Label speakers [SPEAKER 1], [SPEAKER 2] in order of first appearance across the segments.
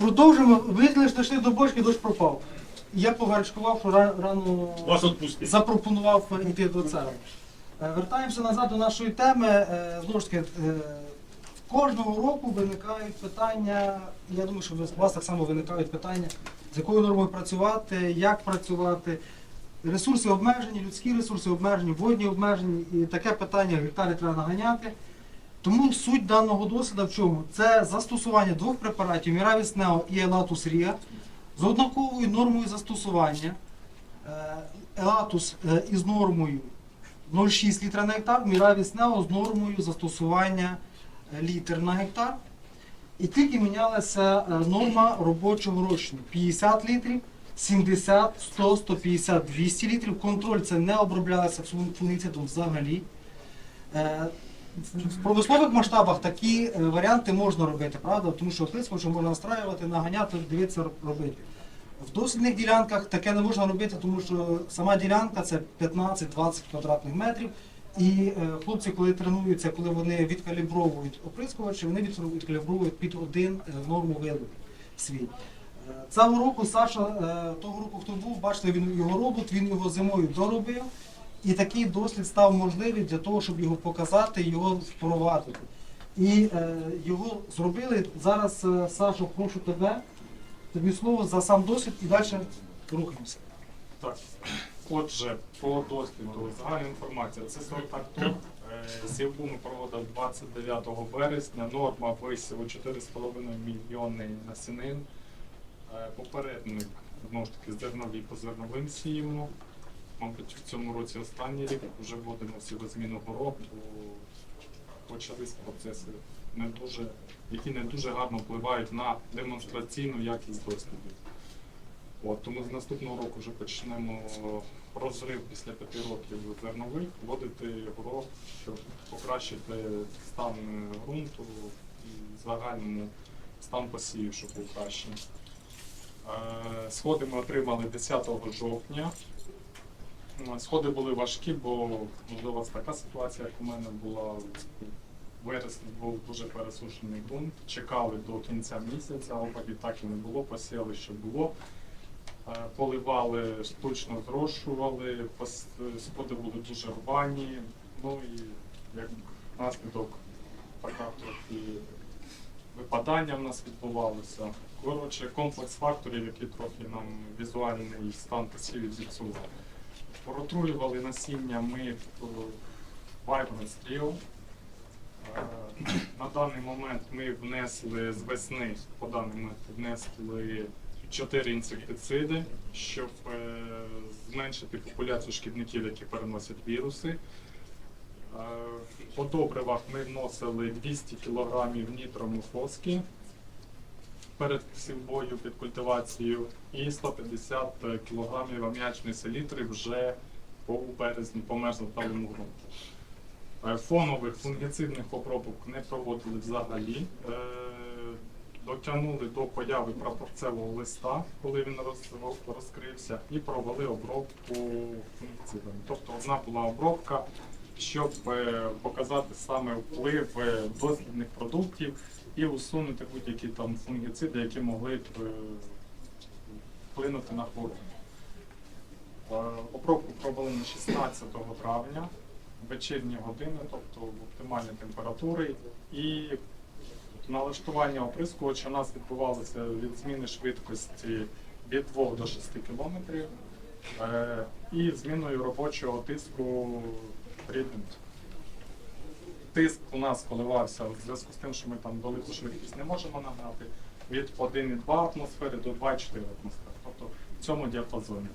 [SPEAKER 1] Продовжимо. Ви дійшли до бочки, дощ пропав. Я погарчкував, що рано
[SPEAKER 2] Вас відпустять.
[SPEAKER 1] запропонував йти до церкви. Е, Вертаємося назад до нашої теми. Е, Знову ж таки, е, кожного року виникають питання, я думаю, що у вас так само виникають питання, з якою нормою працювати, як працювати. Ресурси обмежені, людські ресурси обмежені, водні обмежені, і таке питання гектарі треба наганяти. Тому суть даного досвіду в чому? Це застосування двох препаратів Міравіс Нео і Елатус Ріа з однаковою нормою застосування. Елатус е, із нормою 0,6 літра на гектар, Міравіс Нео з нормою застосування е, літр на гектар. І тільки мінялася е, норма робочого розчину 50 літрів, 70, 100, 150, 200 літрів. Контроль це не оброблялося фунгіцидом взагалі. В промислових масштабах такі е, варіанти можна робити, правда? Тому що оприскувач можна настраювати, наганяти, дивитися, робити. В дослідних ділянках таке не можна робити, тому що сама ділянка це 15-20 квадратних метрів. І е, хлопці, коли тренуються, коли вони відкалібровують оприскувачі, вони відкалібровують під один е, норму виливу свій. Цього року Саша, того року, хто був, бачите, він його робот, він його зимою доробив. І такий дослід став можливий для того, щоб його показати, його впровадити. І е, його зробили. Зараз, е, Саша, прошу тебе, тобі слово за сам досвід і далі рухаємося.
[SPEAKER 2] Так. Отже, по досліду, загальна інформація. Це сорт Артур. Е, Сівбу ми проводили 29 березня. Норма висіву 4,5 мільйони насінин. Е, Попередник, знову ж таки, зернові по зерновим сіємо. Мабуть, в цьому році останній рік вже вводимо сівозміну горох, бо почались процеси, не дуже, які не дуже гарно впливають на демонстраційну якість дослідів. От, тому з наступного року вже почнемо розрив після п'яти років зернових, вводити горох, щоб покращити стан ґрунту і загальному стан посівів, щоб був кращий. Е, Сходи ми отримали 10 жовтня. Ну, Сходи були важкі, бо можливо така ситуація, як у мене була вересні був дуже пересушений ґрунт. Чекали до кінця місяця, опадів так і не було, посіяли, що було. Е, Поливали, штучно зрошували, сходи були дуже рвані. Ну і як наслідок така трохи випадання в нас відбувалося. Коротше, комплекс факторів, які трохи нам візуальний стан посівів зіпсували. Протруювали насіння ми е, Vibrance Trio. Е, На даний момент ми внесли з весни, по даний момент внесли 4 інсектициди, щоб е, зменшити популяцію шкідників, які переносять віруси. Е, По добривах ми вносили 200 кг нітромофоски перед сівбою під культивацією і 150 кг аміачної селітри вже по березні по мерзлоталому ґрунту. Е, Фонових фунгіцидних обробок не проводили взагалі. Е, Дотягнули до появи прапорцевого листа, коли він розкрився, і провели обробку фунгіцидами. Тобто одна була обробка, щоб е, показати саме вплив дослідних продуктів і усунути будь-які там фунгіциди, які могли б е, вплинути на хворобу. Е, Обробку провели на 16 травня, вечірні години, тобто в оптимальні температури. І налаштування оприскувача у нас відбувалося від зміни швидкості від 2 до 6 км е, і зміною робочого тиску рідин. Тиск у нас коливався в зв'язку з тим, що ми там велику швидкість не можемо нагнати від 1,2 атмосфери до 2,4 атмосфери. Тобто в цьому діапазоні.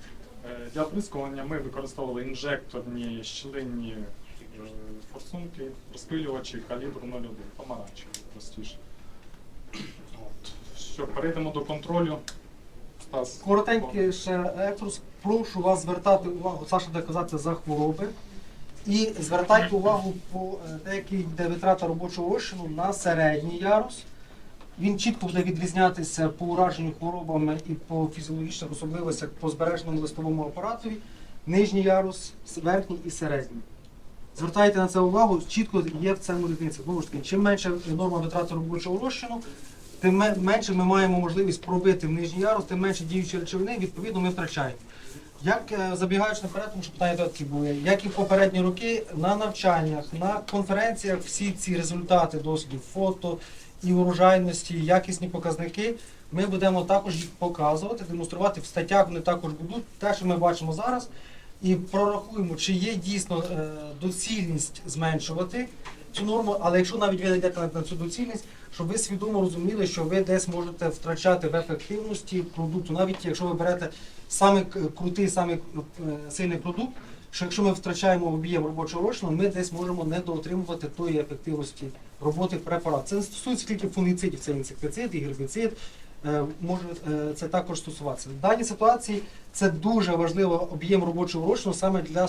[SPEAKER 2] Е, Для оприскування ми використовували інжекторні щілинні е, форсунки, розпилювачі калібру 0,1, помаранчеві, простіше. От. Що, перейдемо до контролю. Стас,
[SPEAKER 1] Коротенький ще екскурс. Прошу вас звертати увагу, Саша буде казати за хвороби. І звертайте увагу по е, деякій йде витрата робочого розчину на середній ярус. Він чітко буде відрізнятися по ураженню хворобами і по фізіологічних особливостях по збереженому листовому апаратові. Нижній ярус, верхній і середній. Звертайте на це увагу, чітко є в цьому різниця. Знову ж таки, чим менше норма витрати робочого розчину, тим менше ми маємо можливість пробити в нижній ярус, тим менше діючі речовини, відповідно, ми втрачаємо. Як е, забігаючи наперед, тому що питання такі були, як і в попередні роки на навчаннях, на конференціях всі ці результати дослідів, фото і урожайності, якісні показники, ми будемо також їх показувати, демонструвати в статтях. Вони також будуть те, що ми бачимо зараз, і прорахуємо, чи є дійсно е, доцільність зменшувати цю норму, але якщо навіть ви не йдете на, на цю доцільність, щоб ви свідомо розуміли, що ви десь можете втрачати в ефективності продукту, навіть якщо ви берете саме крутий, саме е, сильний продукт, що якщо ми втрачаємо об'єм робочого розчину, ми десь можемо недоотримувати тої ефективності роботи препарату. Це не стосується тільки фунгіцидів, це інсектицид і гербіцид. е, Може е, це також стосуватися. В даній ситуації це дуже важливий об'єм робочого розчину саме для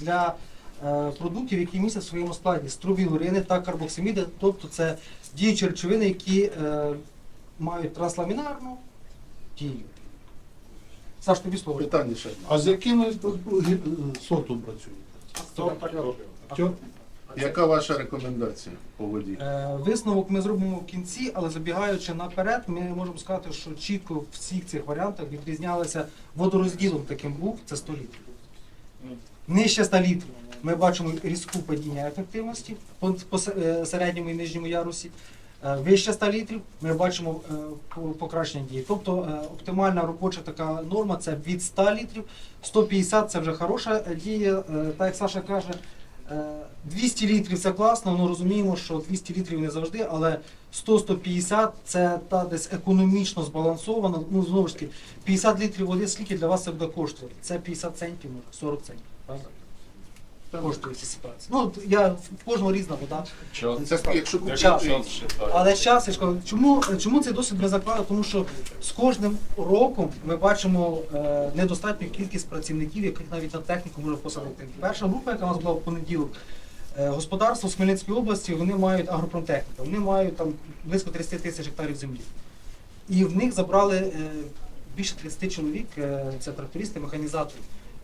[SPEAKER 1] для продуктів, які містять в своєму складі струбілурини та карбоксиміди, тобто це діючі речовини, які е, мають трансламінарну дію. Саш, тобі слово.
[SPEAKER 3] Питання ще. А з якими е, сортом працюєте? Яка ваша рекомендація по воді?
[SPEAKER 1] Е, Висновок ми зробимо в кінці, але забігаючи наперед, ми можемо сказати, що чітко в всіх цих варіантах відрізнялися водорозділом таким був, це 100 літрів. Нижче 100 літрів ми бачимо різку падіння ефективності по, е, середньому і нижньому ярусі. Е, Вище 100 літрів ми бачимо е, покращення дії. Тобто оптимальна робоча така норма це від 100 літрів, 150 це вже хороша дія. Так як Саша каже, е, 200 літрів це класно, ну розуміємо, що 200 літрів не завжди, але 100-150 це та десь економічно збалансовано. Ну знову ж таки, 50 літрів води, скільки для вас це буде коштувати? Це 50 центів, може, 40 центів. Ну, от я в кожного різна вода.
[SPEAKER 3] Це якщо
[SPEAKER 1] Час. Але час, я ж кажу, чому, чому цей досвід ми заклали? Тому що з кожним роком ми бачимо е, недостатню кількість працівників, яких навіть на техніку може посадити. Перша група, яка у нас була в понеділок, е, господарство з Хмельницької області, вони мають агропромтехніку, вони мають там близько 30 тисяч гектарів землі. І в них забрали е, більше 30 чоловік, е, це трактористи, механізатори.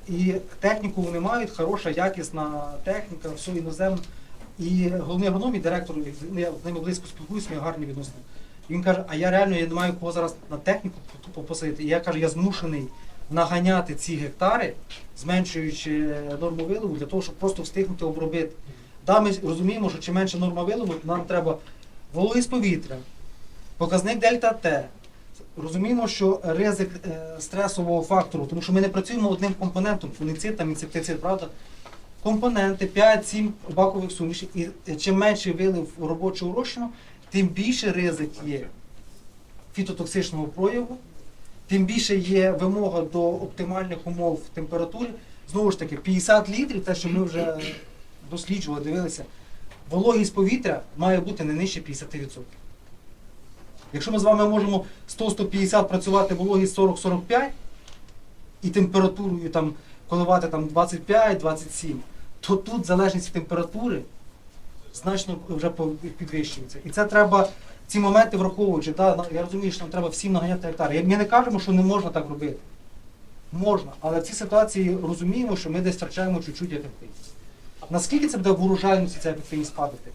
[SPEAKER 1] І техніку вони мають, хороша, якісна техніка, все іноземне. І головний агроном директор, я з ними близько спілкуюся, ми гарні відносини. Він каже, а я реально я не маю кого зараз на техніку посадити. І я кажу, я змушений наганяти ці гектари, зменшуючи е, норму вилову, для того, щоб просто встигнути обробити. Да, ми розуміємо, що чим менше норма вилову, нам треба вологість повітря, показник дельта Т. Розуміємо, що ризик е, стресового фактору, тому що ми не працюємо одним компонентом, фунгіцид, там інсектицид, правда? Компоненти 5-7 бакових сумішей. І е, чим менший вилив робочого розчину, тим більше ризик є фітотоксичного прояву, тим більше є вимога до оптимальних умов температури. Знову ж таки, 50 літрів, те, що ми вже досліджували, дивилися, вологість повітря має бути не нижче 50%. Якщо ми з вами можемо 100-150 працювати вологість 40-45 і температурою там коливати там 25-27, то тут залежність температури значно вже підвищується. І це треба ці моменти враховуючи. Да, я розумію, що нам треба всім наганяти гектари. Ми не кажемо, що не можна так робити. Можна, але в цій ситуації розуміємо, що ми десь втрачаємо чуть-чуть ефективність. Наскільки це буде в урожайності ця ефективність падати?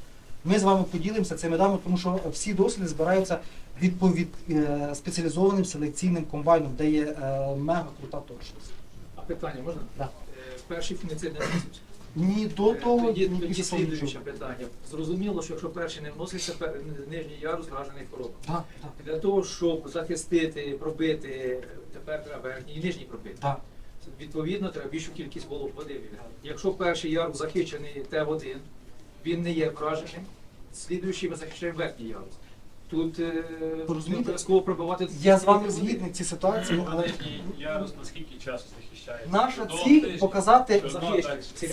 [SPEAKER 1] Ми з вами поділимося цими даними, тому що всі досліди збираються відповід е, спеціалізованим селекційним комбайном, де є е, мега крута точність.
[SPEAKER 4] А питання можна?
[SPEAKER 1] Да.
[SPEAKER 4] Е, Перший фунгіцид не вносився.
[SPEAKER 1] Ні до того,
[SPEAKER 4] Тоді,
[SPEAKER 1] ні
[SPEAKER 4] тоді слідуюче питання. Зрозуміло, що якщо перший не вноситься, нижній ярус вражений хворобом.
[SPEAKER 1] Так, так,
[SPEAKER 4] Для того, щоб захистити, пробити, тепер треба верхній і нижній пробити.
[SPEAKER 1] так.
[SPEAKER 4] Відповідно, треба більшу кількість волу- води. Якщо перший ярус захищений Т1, він не є враженим, слідуючий ми захищаємо верхній ярус. Тут е,
[SPEAKER 1] Розумієте?
[SPEAKER 4] обов'язково пробивати.
[SPEAKER 1] Я з вами згідний в цій ситуації, але
[SPEAKER 5] ярус наскільки часу захищає?
[SPEAKER 1] наша ціль показати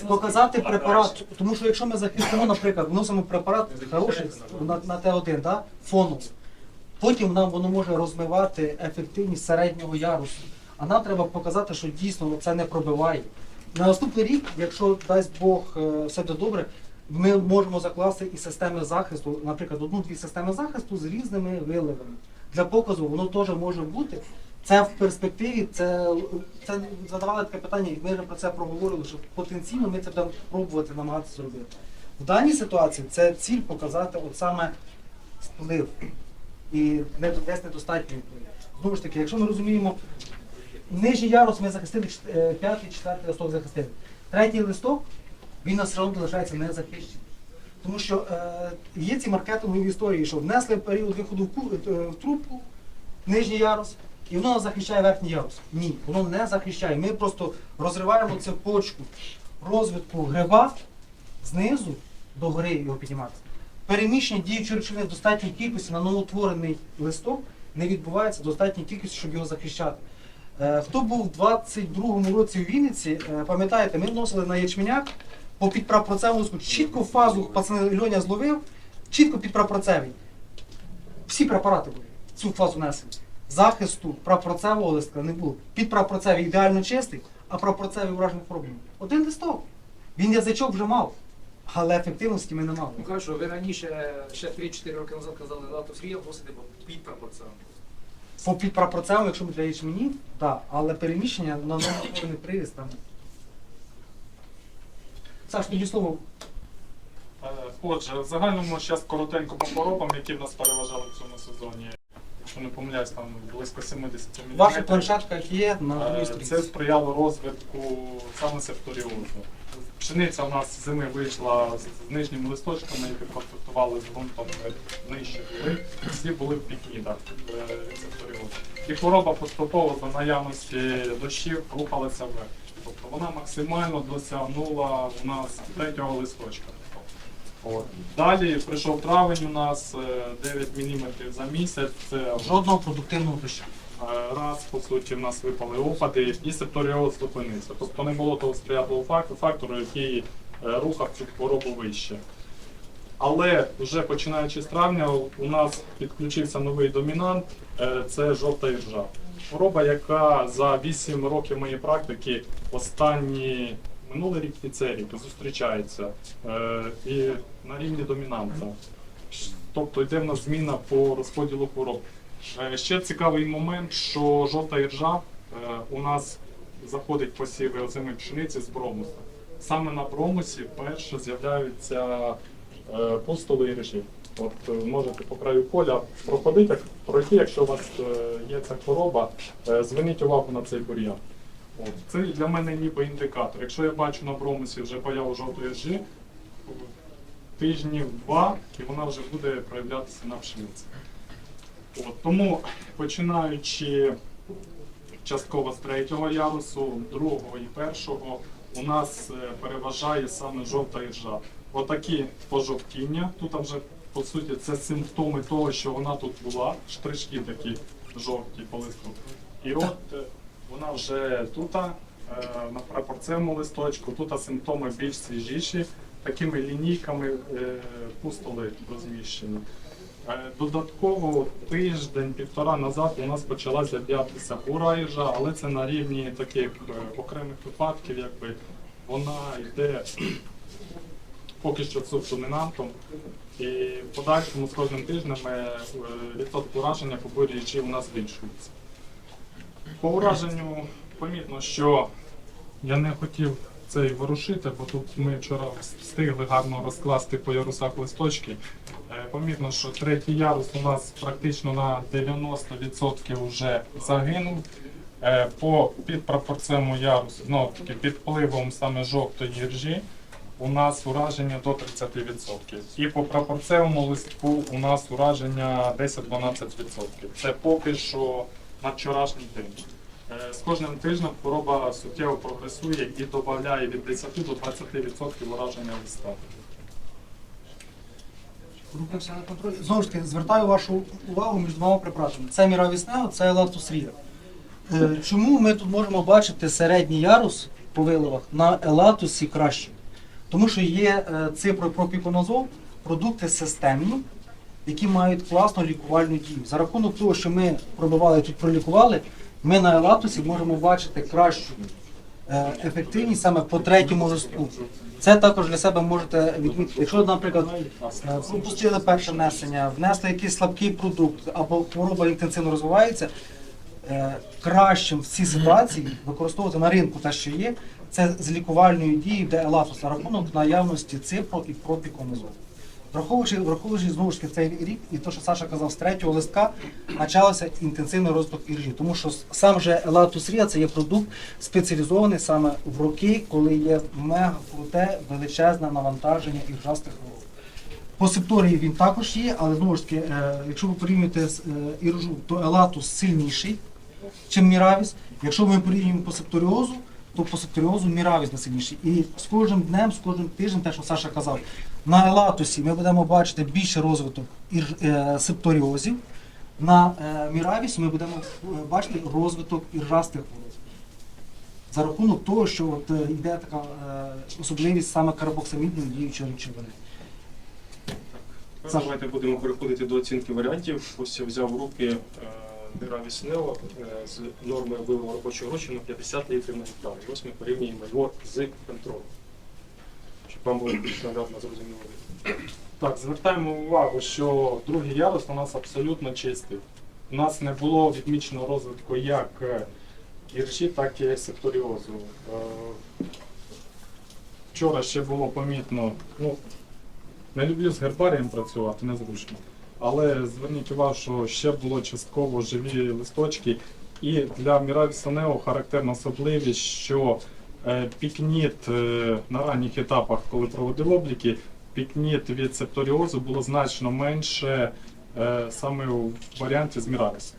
[SPEAKER 1] показати препарат. Тому що якщо ми захистимо, наприклад, вносимо препарат хороший на, на Т1, да, фону, потім нам воно може розмивати ефективність середнього ярусу. А нам треба показати, що дійсно це не пробиває. На наступний рік, якщо дасть Бог е, все буде добре, ми можемо закласти і системи захисту, наприклад, одну-дві системи захисту з різними виливами. Для показу воно теж може бути. Це в перспективі, це, це задавали таке питання, і ми вже про це проговорили, що потенційно ми це будемо пробувати намагатися зробити. В даній ситуації це ціль показати от саме вплив і десь недостатньо відповідь. Знову ж таки, якщо ми розуміємо, нижній ярус ми захистили, е, п'ятий, четвертий листок захистили. Третій листок, він на все одно залишається незахищений. Тому що е, є ці маркетингові історії, що внесли період виходу е, в трубку, нижній ярус, і воно захищає верхній ярус. Ні, воно не захищає. Ми просто розриваємо цепочку розвитку гриба знизу до гори його підніматися. Переміщення діючої речовини в достатній кількості на новоутворений листок не відбувається в достатній кількості, щоб його захищати. Е, Хто був у 22-му році у Вінниці, е, пам'ятаєте, ми вносили на ячменяк по листку. Чітко фазу пацани Льоня зловив, чітко підпрапрацевий. Всі препарати були, цю фазу несені. Захисту прапрацевого листка не було. Підпрапрацевий ідеально чистий, а прапрацевий уражений хворобами. Один листок. Він язичок вже мав, але ефективності ми не мали.
[SPEAKER 4] Ну кажу, ви раніше ще 3-4 роки назад казали, лату срія вносити під пропорціонально.
[SPEAKER 1] По підпрапрацевому, якщо ми для ячмені, так, але переміщення на новоутворений приріст там. Саш, тоді слово.
[SPEAKER 2] Е, Отже, в загальному зараз коротенько по хворобам, які в нас переважали в цьому сезоні. Якщо не помиляюсь, там близько 70 мм.
[SPEAKER 1] Ваша планшетка є на другій
[SPEAKER 2] Е,
[SPEAKER 1] сторінці.
[SPEAKER 2] Це сприяло розвитку саме септоріозу. Пшениця у нас зими вийшла з нижніми листочками, які контактували з ґрунтом нижче були. Всі були в пікні так, е, від септоріозу. І хвороба поступово за наявності дощів рухалася вверх. Тобто вона максимально досягнула у нас третього листочка. От. Далі прийшов травень у нас е, 9 мм за місяць. Це
[SPEAKER 1] Жодного продуктивного дощу.
[SPEAKER 2] Е, Раз, по суті, в нас випали опади, і септоріоз зупинився. Тобто не було того сприятливого фактору, який е, рухав цю хворобу вище. Але вже починаючи з травня, у нас підключився новий домінант е, це жовта іржа. Хвороба, яка за 8 років моєї практики останні минулий рік і цей рік зустрічається е, і на рівні домінанта. Тобто йде в нас зміна по розподілу хвороб. Е, Ще цікавий момент, що жовта іржа е, у нас заходить посіви озими пшениці з бромуса. Саме на бромусі перше з'являються е, пустоли іржі. От е, можете по краю поля проходити, пройти, якщо у вас е, є ця хвороба, е, зверніть увагу на цей бур'ян. Це для мене ніби індикатор. Якщо я бачу на бромусі вже появу жовтої іржі, тижнів два, і вона вже буде проявлятися на пшениці. От, тому починаючи частково з третього ярусу, другого і першого, у нас переважає саме жовта іржа. Отакі пожовтіння, тут вже по суті це симптоми того, що вона тут була, штришки такі жовті по листу. І от е, вона вже тут, е, на прапорцевому листочку, тут симптоми більш свіжіші, такими лінійками е, пустоли розміщені. Додатково тиждень-півтора назад у нас почала з'являтися бура їжа, але це на рівні таких окремих випадків, якби вона йде поки що субдомінантом. І в подальшому з кожним тижнем е, відсоток ураження по бурі у нас збільшується. По ураженню помітно, що я не хотів цей ворушити, бо тут ми вчора встигли гарно розкласти по ярусах листочки. Е, Помітно, що третій ярус у нас практично на 90% вже загинув. Е, По підпропорційному ярусу, знову таки під впливом саме жовтої іржі, у нас ураження до 30%. І по пропорцевому листку у нас ураження 10-12%. Це поки що на вчорашній день. Е, З кожним тижнем хвороба суттєво прогресує і додає від 10 до 20% ураження листа.
[SPEAKER 1] Знову ж таки, звертаю вашу увагу між двома препаратами. Це міравіснео, це елатусрія. Е, Чому ми тут можемо бачити середній ярус по виливах на елатусі краще? Тому що є е, ципропропіконазол, продукти системні, які мають класну лікувальну дію. За рахунок того, що ми пробивали тут пролікували, ми на елатусі можемо бачити кращу е, ефективність саме по третьому листку. Це також для себе можете відмітити. Якщо, наприклад, е, пропустили перше внесення, внесли якийсь слабкий продукт або хвороба інтенсивно розвивається, кращим в цій ситуації використовувати на ринку те, що є, це з лікувальною дією, де елатус за рахунок наявності ципро і пропіконозолу. Враховуючи, враховуючи знову ж таки цей рік, і те, що Саша казав, з третього листка почався інтенсивний розвиток іржі. Тому що сам же Елатус Рія це є продукт спеціалізований саме в роки, коли є мега круте, величезне навантаження іржастих хвороб. По септорії він також є, але знову ж таки, е, якщо ви порівнюєте з е, іржу, то Елатус сильніший, чим Міравіс. Якщо ми порівнюємо по септоріозу, то по септоріозу Міравіс найсильніший. І з кожним днем, з кожним тижнем, те, що Саша казав, на Елатусі ми будемо бачити більше розвиток е, септоріозів. На е, Міравісі ми будемо е, бачити розвиток іржастих хвороб. За рахунок того, що от, йде така особливість саме карбоксамідної діючої речовини.
[SPEAKER 6] Давайте будемо переходити до оцінки варіантів. Ось я взяв руки Міравіс Нео е, з норми виливу робочого розчину 50 літрів на гектар. І ось ми порівнюємо його з контролем. Щоб вам було більш наглядно зрозуміло.
[SPEAKER 2] Так, звертаємо увагу, що другий ярус у нас абсолютно чистий. У нас не було відміченого розвитку як е, іржі, так і секторіозу. Е, Вчора ще було помітно, ну, не люблю з гербарієм працювати, незручно. Але зверніть увагу, що ще було частково живі листочки. І для Міравіса Нео характерна особливість, що е, пікніт е, на ранніх етапах, коли проводив обліки, пікніт від септоріозу було значно менше е, саме у варіанті з Міравісом.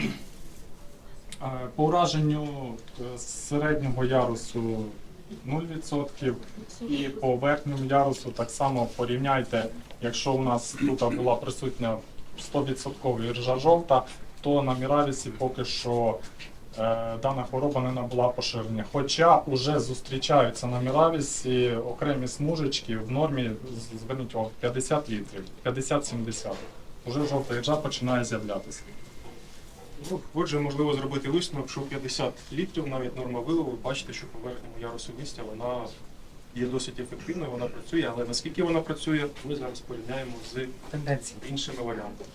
[SPEAKER 2] Е, По ураженню середнього ярусу 0%, і по верхньому ярусу так само порівняйте, якщо у нас тут була присутня 100% іржа жовта, то на Міравісі поки що е, дана хвороба не набула поширення. Хоча вже зустрічаються на Міравісі окремі смужечки в нормі, зверніть увагу, 50 літрів, 50-70. Уже жовта іржа починає з'являтися.
[SPEAKER 6] Ну, отже, можливо зробити висновок, що 50 літрів, навіть норма виливу, ви бачите, що по верхньому ярусу листя вона є досить ефективною, вона працює, але наскільки вона працює, ми зараз порівняємо з
[SPEAKER 1] Тенденції.
[SPEAKER 6] іншими варіантами.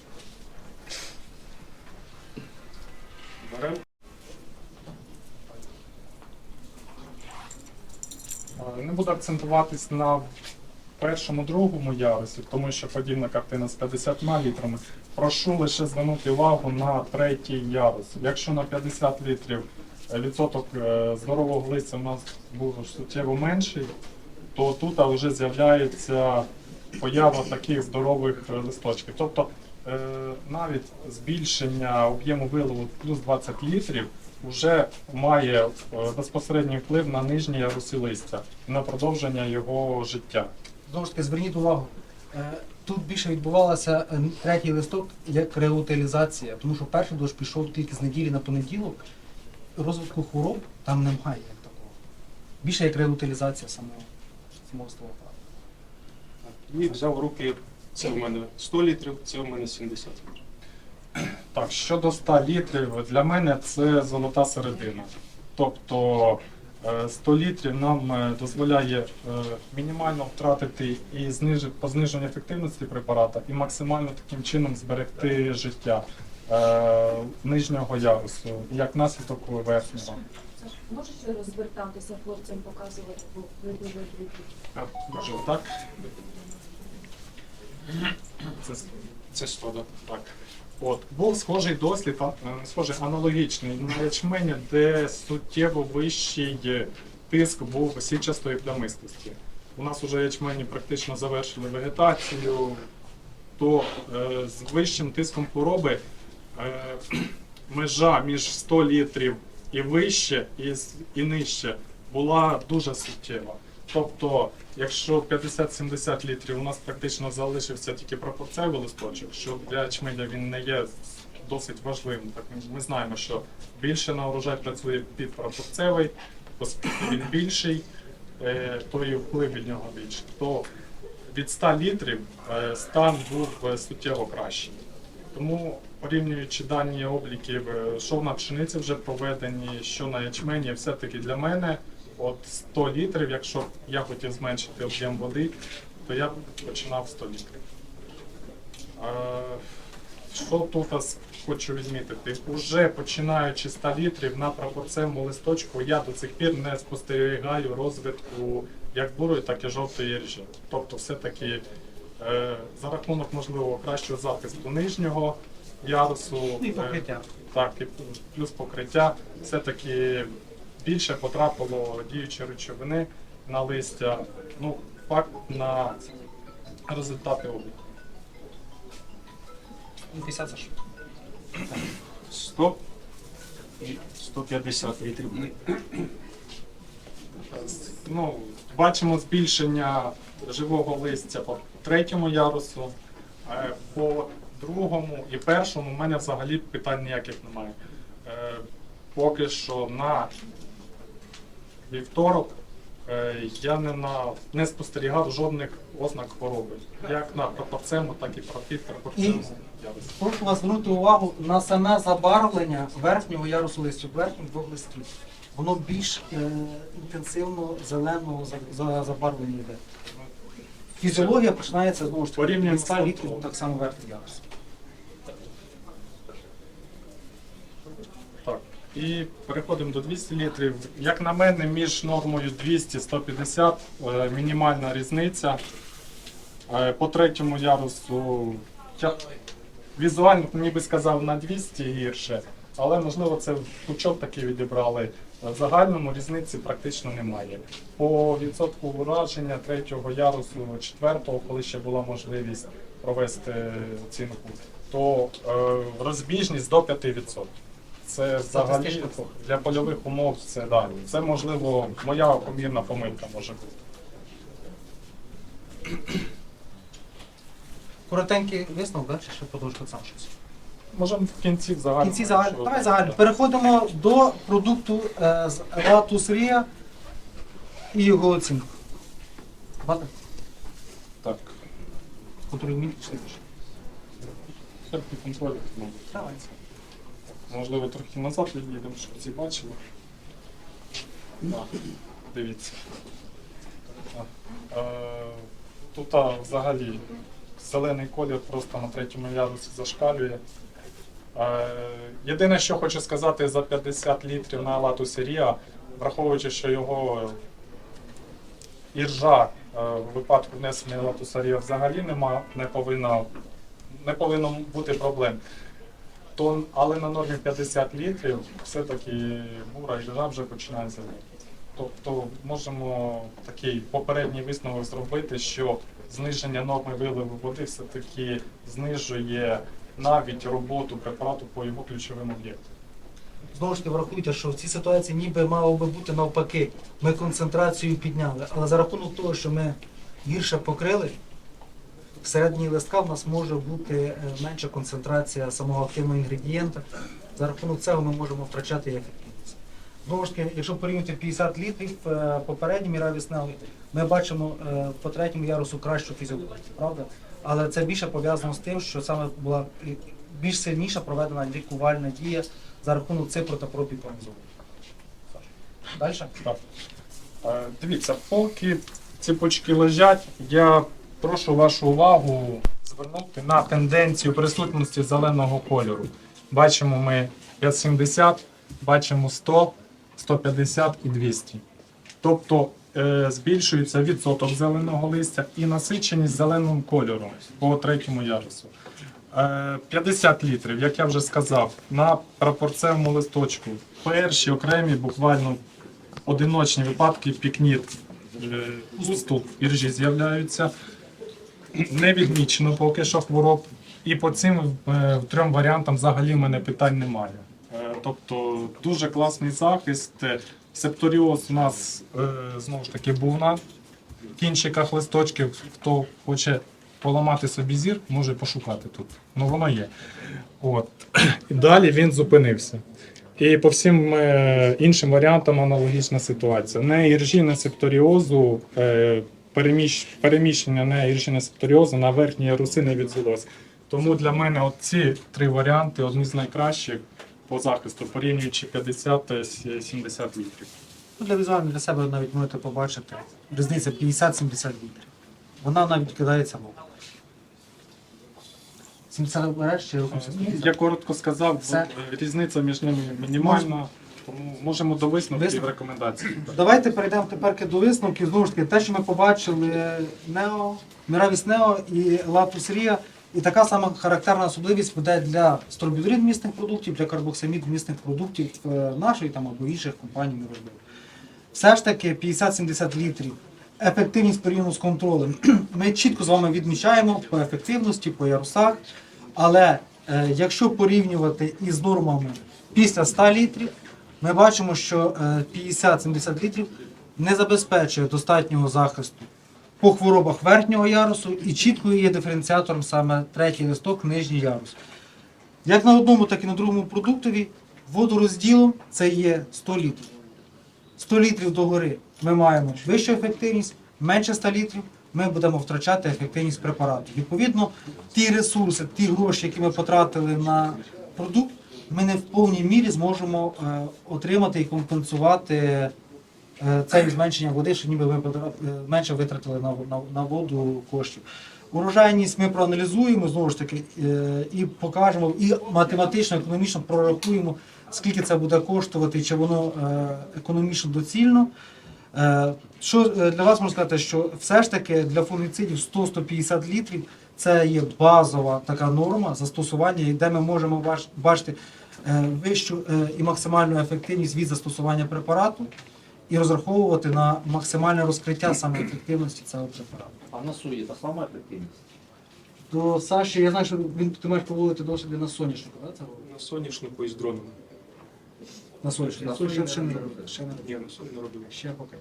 [SPEAKER 6] Беремо.
[SPEAKER 2] Е, Не буду акцентуватись на першому, другому ярусі, тому що подібна картина з 50 літрами. Прошу лише звернути увагу на третій ярус. Якщо на 50 літрів е, відсоток е, здорового листя у нас був суттєво менший, то тут вже з'являється поява таких здорових е, листочків. Тобто навіть збільшення об'єму вилову плюс 20 літрів вже має безпосередній вплив на нижні яруси листя на продовження його життя.
[SPEAKER 1] Знову ж таки, зверніть увагу. е, Тут більше відбувалася е, третій листок як реутилізація, тому що перший дощ пішов тільки з неділі на понеділок. Розвитку хвороб там немає як такого. Більше як реутилізація самого, самого ствола.
[SPEAKER 6] І взяв в руки, це в мене 100 літрів, це в мене 70 літрів.
[SPEAKER 2] Так, щодо 100 літрів, для мене це золота середина. Тобто 100 літрів нам е, дозволяє е, мінімально втратити і знижити по зниженню ефективності препарата, і максимально таким чином зберегти життя е, нижнього ярусу, як наслідок верхнього.
[SPEAKER 7] Можеш розвертатися хлопцям, показувати, бо ви.
[SPEAKER 6] А,
[SPEAKER 2] так? Це
[SPEAKER 6] Це 100, так.
[SPEAKER 2] От був схожий дослід, е, схожий аналогічний на ячмені, де суттєво вищий тиск був січастої плямистості. У нас вже ячмені практично завершили вегетацію, то е, з вищим тиском хвороби е, межа між 100 літрів і вище, і, і нижче була дуже суттєва. Тобто, якщо 50-70 літрів у нас практично залишився тільки пропорцевий листочок, що для ячменя він не є досить важливим. Так ми- знаємо, що більше на урожай працює під пропорцевий, оскільки він більший, е, то і вплив від нього більший. То від 100 літрів е, стан був е, суттєво кращий. Тому порівнюючи дані обліки, е, що на пшениці вже проведені, що на ячмені, все-таки для мене от 100 літрів, якщо б я хотів зменшити об'єм води, то я б починав 100 літрів. Що тут хочу відмітити? Уже починаючи з 100 літрів на пропорцевому листочку, я до цих пір не спостерігаю розвитку як бурої, так і жовтої ржі. Тобто все-таки Е, За рахунок можливо кращого захисту нижнього ярусу
[SPEAKER 1] і
[SPEAKER 2] е,
[SPEAKER 1] покриття.
[SPEAKER 2] так, і плюс покриття, все-таки більше потрапило діючої речовини на листя. Ну, факт на результати обліку.
[SPEAKER 1] 50 за
[SPEAKER 6] 100 і 150 літрів.
[SPEAKER 2] Ну, бачимо збільшення живого листя по третьому ярусу, е, по другому і першому в мене взагалі питань ніяких немає. Е, Поки що на вівторок е, я не, на, не спостерігав жодних ознак хвороби, як на пропорцему, так і ярусі.
[SPEAKER 1] Прошу вас звернути увагу на саме забарвлення верхнього ярусу листю, верхніх двох листів. Воно більш е, інтенсивно зеленого за- за- забарвлення йде. Фізіологія починається знову ж таки 100
[SPEAKER 2] з
[SPEAKER 1] так само верхній ярус.
[SPEAKER 2] Так. І переходимо до 200 літрів. Як на мене, між нормою 200-150 е, мінімальна різниця. Е, По третьому ярусу візуально ніби сказав на 200 гірше, але можливо це пучок такий відібрали. В загальному різниці практично немає. По відсотку ураження третього ярусу, четвертого, коли ще була можливість провести оцінку, то е, розбіжність до 5%. Це взагалі для польових умов це да. Це можливо моя помірна помилка може бути.
[SPEAKER 1] Коротенький висновок, да? чи ще продовжити сам щось?
[SPEAKER 2] Можемо в кінці
[SPEAKER 1] В
[SPEAKER 2] загально.
[SPEAKER 1] кінці загально.
[SPEAKER 2] якщо-
[SPEAKER 1] Давай загально. Переходимо до продукту е, з Латус Рія і його оцінку. Бати,
[SPEAKER 2] Так. під контролем. мабуть.
[SPEAKER 1] Давай.
[SPEAKER 2] Можливо, трохи назад від'їдемо, щоб всі бачили. Так, дивіться. Е, Тут взагалі зелений колір просто на третьому ярусі зашкалює. Єдине, що хочу сказати за 50 літрів на латусі Ріа, враховуючи, що його іржа е, в випадку внесення латуса Ріа взагалі нема, не, повинна, не повинно бути проблем то, але на нормі 50 літрів все-таки бура і іржа вже починає зеленіти. Тобто можемо такий попередній висновок зробити, що зниження норми виливу води все-таки знижує навіть роботу препарату по його ключовим об'єктам.
[SPEAKER 1] Знову ж таки, врахуйте, що в цій ситуації ніби мало би бути навпаки. Ми концентрацію підняли, але за рахунок того, що ми гірше покрили, всередині листка в нас може бути е, менша концентрація самого активного інгредієнта. За рахунок цього ми можемо втрачати ефективність. Знову ж таки, якщо порівняти 50 літрів е, попередній міра ми бачимо е, по третьому ярусу кращу фізіологію, правда? Але це більше пов'язано з тим, що саме була більш сильніша проведена лікувальна дія за рахунок цифру та пропіконзолу. Далі?
[SPEAKER 2] Так. Дивіться, поки ці пучки лежать, я прошу вашу увагу звернути на тенденцію присутності зеленого кольору. Бачимо ми 570, бачимо 100, 150 і 200. Тобто е, збільшується відсоток зеленого листя і насиченість зеленим кольором по третьому ярусу. Е, 50 літрів, як я вже сказав, на пропорцевому листочку. Перші окремі буквально одиночні випадки пікніт е, уступ іржі з'являються. Не відмічено поки що хвороб. І по цим е, трьом варіантам взагалі в мене питань немає. Е, Тобто дуже класний захист. Е, Септоріоз у нас е, знову ж таки був на кінчиках листочків. Хто хоче поламати собі зір, може пошукати тут. Ну воно є. От. І далі він зупинився. І по всім е, іншим варіантам аналогічна ситуація. Не іржі, не септоріозу, е, переміщ, переміщення не іржі, не септоріозу на верхні яруси не відбулося. Тому для мене ці три варіанти одні з найкращих по захисту, порівнюючи 50 та 70 літрів.
[SPEAKER 1] Ну, Для візуально для себе навіть можете побачити. Різниця 50-70 літрів. Вона навіть кидається в око. 70 береш чи?
[SPEAKER 2] Ну, Я коротко сказав,
[SPEAKER 1] Все.
[SPEAKER 2] різниця між ними мінімальна. Тому можемо до висновків і рекомендацій.
[SPEAKER 1] Давайте перейдемо тепер до висновків. Знову ж таки, те, що ми побачили Нео, Міравіс Нео і Латус Рія, і така сама характерна особливість буде для стробідрид місних продуктів, для карбоксамід місних продуктів е, нашої там або інших компаній неважливо. Все ж таки 50-70 літрів. Ефективність порівняно з контролем. Ми чітко з вами відмічаємо по ефективності, по ярусах. Але е, якщо порівнювати із нормами після 100 літрів, ми бачимо, що е, 50-70 літрів не забезпечує достатнього захисту по хворобах верхнього ярусу і чітко є диференціатором саме третій листок, нижній ярус. Як на одному, так і на другому продуктові водорозділом це є 100 літрів. 100 літрів догори ми маємо вищу ефективність, менше 100 літрів ми будемо втрачати ефективність препарату. Відповідно, ті ресурси, ті гроші, які ми потратили на продукт, ми не в повній мірі зможемо е, отримати і компенсувати е, це зменшення води, що ніби ми е, менше витратили на, воду коштів. Урожайність ми проаналізуємо знову ж таки і покажемо, і математично, економічно прорахуємо, скільки це буде коштувати, чи воно економічно доцільно. Що для вас можу сказати, що все ж таки для фунгіцидів 100-150 літрів це є базова така норма застосування, де ми можемо бачити вищу е, і максимальну ефективність від застосування препарату і розраховувати на максимальне розкриття саме ефективності цього препарату.
[SPEAKER 8] А на суї та сама ефективність?
[SPEAKER 1] До Саші, я знаю, що він ти маєш проводити досліди на соняшнику? Це
[SPEAKER 6] На соняшнику і з дронами.
[SPEAKER 1] на соняшнику.
[SPEAKER 8] На
[SPEAKER 1] Ще, ще, не робили, ще не робили.
[SPEAKER 6] Ні, на соні не робили.
[SPEAKER 1] Ще поки.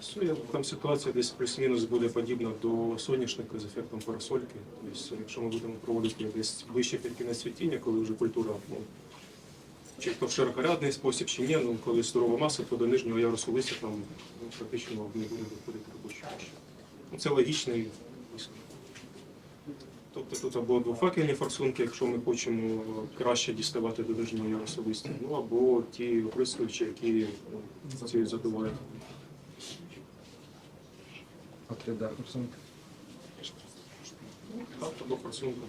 [SPEAKER 6] Соя, там ситуація десь плюс-мінус буде подібна до соняшника з ефектом парасольки. Тобто, якщо ми будемо проводити десь вище ефективне цвітіння, коли вже культура ну, чи то в широкорядний спосіб, чи ні, ну коли здорова маса, то до нижнього ярусу листя там ну, практично не буде доходити робочі. Ну, це логічний висновок. Тобто тут або двофакельні форсунки, якщо ми хочемо краще діставати до нижнього ярусу листя, ну або ті оприскувачі, які ну, ці задувають. Так, або форсунка.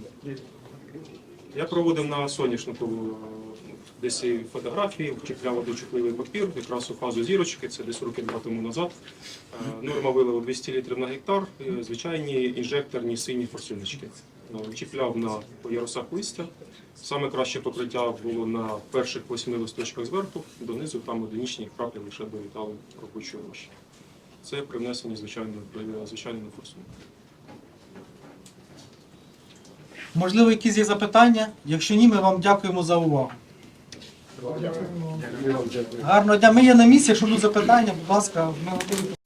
[SPEAKER 6] Я проводив на соняшнику е, десь і фотографії, вчіпляв водочутливий папір, якраз у фазу зірочки, це десь роки два тому назад. Е, Норма виливу 200 літрів на гектар, е, звичайні інжекторні сині форсуночки. Е, Вчіпляв на ярусах листя. Саме краще покриття було на перших восьми листочках зверху, донизу там одиничні краплі лише долітали робочої рощі. Це при внесенні звичайної, звичайної форсунки.
[SPEAKER 1] Можливо, якісь є запитання? Якщо ні, ми вам дякуємо за увагу. Гарного дня. Ми є на місці. Якщо будуть запитання, будь ласка, ми готові.